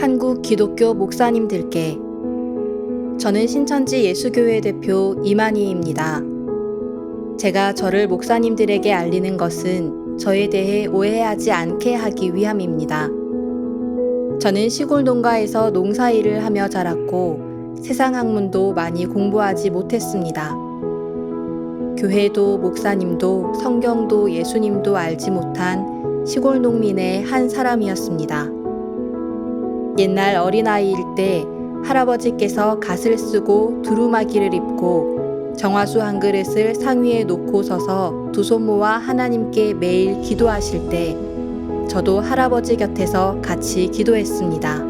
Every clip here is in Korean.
한국 기독교 목사님들께 저는 신천지 예수교회 대표 이만희입니다. 제가 저를 목사님들에게 알리는 것은 저에 대해 오해하지 않게 하기 위함입니다. 저는 시골 농가에서 농사일을 하며 자랐고 세상 학문도 많이 공부하지 못했습니다. 교회도 목사님도 성경도 예수님도 알지 못한 시골 농민의 한 사람이었습니다. 옛날 어린아이일 때 할아버지께서 갓을 쓰고 두루마기를 입고 정화수 한 그릇을 상위에 놓고 서서 두 손 모아 하나님께 매일 기도하실 때 저도 할아버지 곁에서 같이 기도했습니다.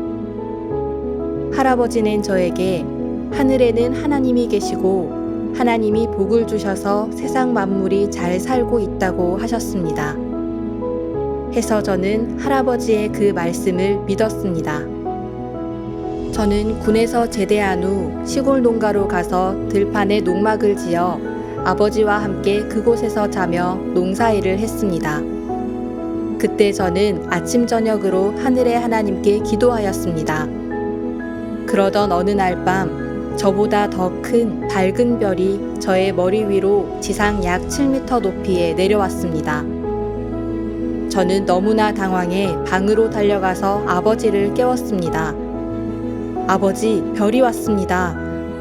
할아버지는 저에게 하늘에는 하나님이 계시고 하나님이 복을 주셔서 세상 만물이 잘 살고 있다고 하셨습니다. 해서 저는 할아버지의 그 말씀을 믿었습니다. 저는 군에서 제대한 후 시골 농가로 가서 들판에 농막을 지어 아버지와 함께 그곳에서 자며 농사일을 했습니다. 그때 저는 아침 저녁으로 하늘의 하나님께 기도하였습니다. 그러던 어느 날 밤 저보다 더 큰 밝은 별이 저의 머리 위로 지상 약 7m 높이에 내려왔습니다. 저는 너무나 당황해 방으로 달려가서 아버지를 깨웠습니다. 아버지, 별이 왔습니다.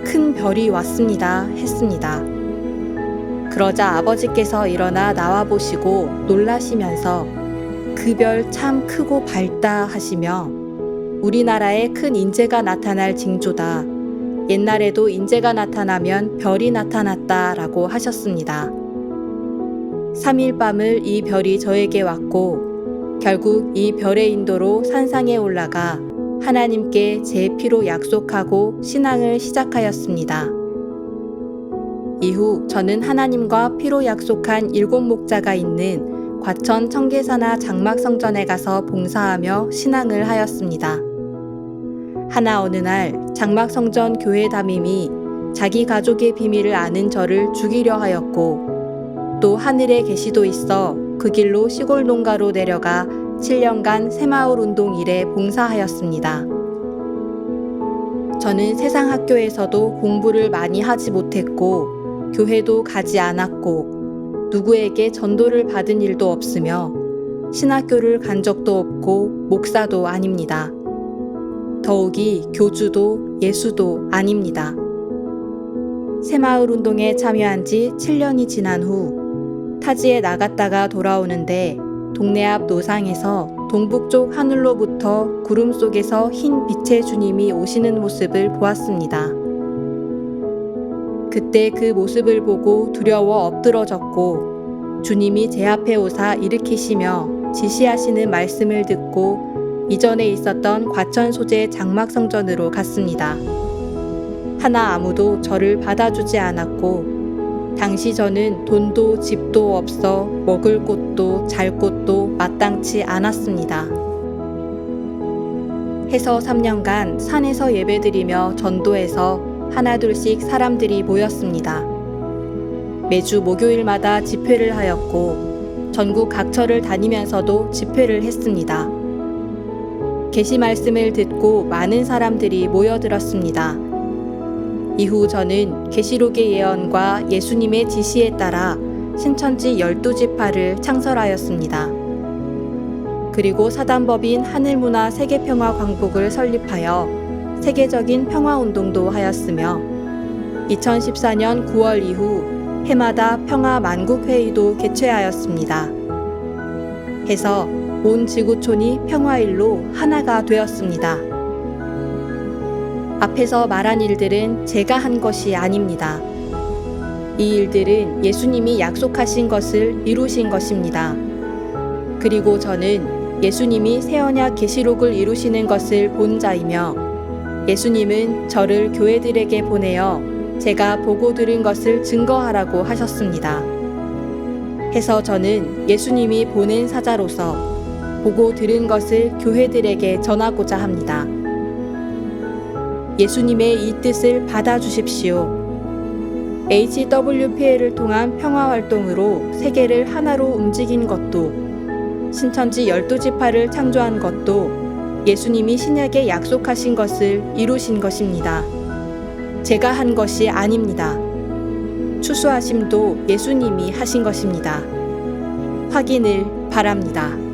큰 별이 왔습니다. 했습니다. 그러자 아버지께서 일어나 나와 보시고 놀라시면서 그 별 참 크고 밝다 하시며 우리나라에 큰 인재가 나타날 징조다. 옛날에도 인재가 나타나면 별이 나타났다 라고 하셨습니다. 3일 밤을 이 별이 저에게 왔고 결국 이 별의 인도로 산상에 올라가 하나님께 제 피로 약속하고 신앙을 시작하였습니다. 이후 저는 하나님과 피로 약속한 일곱 목자가 있는 과천 청계사나 장막성전에 가서 봉사하며 신앙을 하였습니다. 하나 어느 날 장막성전 교회 담임이 자기 가족의 비밀을 아는 저를 죽이려 하였고 또 하늘에 계시도 있어 그 길로 시골 농가로 내려가 7년간 새마을 운동 일에 봉사하였습니다. 저는 세상 학교에서도 공부를 많이 하지 못했고 교회도 가지 않았고 누구에게 전도를 받은 일도 없으며 신학교를 간 적도 없고 목사도 아닙니다. 더욱이 교주도 예수도 아닙니다. 새마을 운동에 참여한 지 7년이 지난 후 타지에 나갔다가 돌아오는데 동네 앞 노상에서 동북쪽 하늘로부터 구름 속에서 흰 빛의 주님이 오시는 모습을 보았습니다. 그때 그 모습을 보고 두려워 엎드러졌고 주님이 제 앞에 오사 일으키시며 지시하시는 말씀을 듣고 이전에 있었던 과천 소재 장막성전으로 갔습니다. 하나 아무도 저를 받아주지 않았고 당시 저는 돈도 집도 없어 먹을 곳도 잘 곳도 마땅치 않았습니다. 해서 3년간 산에서 예배드리며 전도해서 하나둘씩 사람들이 모였습니다. 매주 목요일마다 집회를 하였고 전국 각처를 다니면서도 집회를 했습니다. 계시 말씀을 듣고 많은 사람들이 모여들었습니다. 이후 저는 계시록의 예언과 예수님의 지시에 따라 신천지 12지파를 창설하였습니다. 그리고 사단법인 하늘문화 세계평화 광복을 설립하여 세계적인 평화운동도 하였으며 2014년 9월 이후 해마다 평화 만국회의도 개최하였습니다. 해서 온 지구촌이 평화일로 하나가 되었습니다. 앞에서 말한 일들은 제가 한 것이 아닙니다. 이 일들은 예수님이 약속하신 것을 이루신 것입니다. 그리고 저는 예수님이 새 언약 계시록을 이루시는 것을 본 자이며 예수님은 저를 교회들에게 보내어 제가 보고 들은 것을 증거하라고 하셨습니다. 해서 저는 예수님이 보낸 사자로서 보고 들은 것을 교회들에게 전하고자 합니다. 예수님의 이 뜻을 받아주십시오. HWPL을 통한 평화 활동으로 세계를 하나로 움직인 것도 신천지 12지파를 창조한 것도 예수님이 신약에 약속하신 것을 이루신 것입니다. 제가 한 것이 아닙니다. 추수하심도 예수님이 하신 것입니다. 확인을 바랍니다.